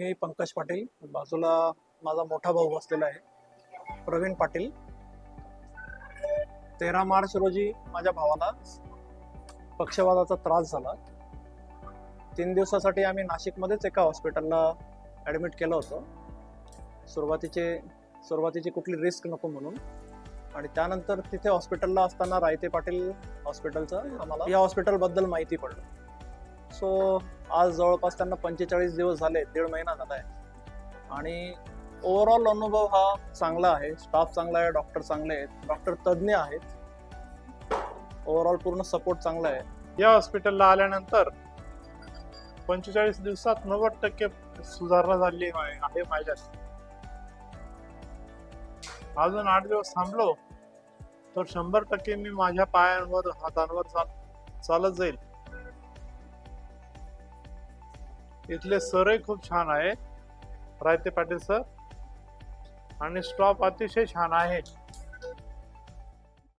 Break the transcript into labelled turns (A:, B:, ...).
A: मी पंकज पाटील. बाजूला माझा मोठा भाऊ बसलेला आहे. प्रवीण पाटील. तेरा मार्च रोजी माझ्या भावाला पक्षवादाचा त्रास झाला. तीन दिवसासाठी आम्ही नाशिकमध्येच एका हॉस्पिटलला ॲडमिट केलं होतं. सुरुवातीचे सुरुवातीची कुठली रिस्क नको म्हणून. आणि त्यानंतर तिथे हॉस्पिटलला असताना रायते पाटील हॉस्पिटलचं आम्हाला या हॉस्पिटलबद्दल माहिती पडलं. सो आज जवळपास त्यांना पंचेचाळीस दिवस झाले दीड महिना झाला आहे. आणि ओव्हरऑल अनुभव हा चांगला आहे. स्टाफ चांगला आहे डॉक्टर चांगले आहेत. डॉक्टर तज्ज्ञ आहेत. ओव्हरऑल पूर्ण सपोर्ट चांगला आहे.
B: या हॉस्पिटलला आल्यानंतर पंचेचाळीस दिवसात नव्वद टक्के सुधारणा झाली आहे माझ्या. अजून आठ दिवस थांबलो तर शंभर टक्के मी माझ्या पायांवर हातांवर चाल चालत जाईल. इथले सरही खूप छान आहे. रायते पाटील सर. आणि स्टॉप अतिशय छान आहे.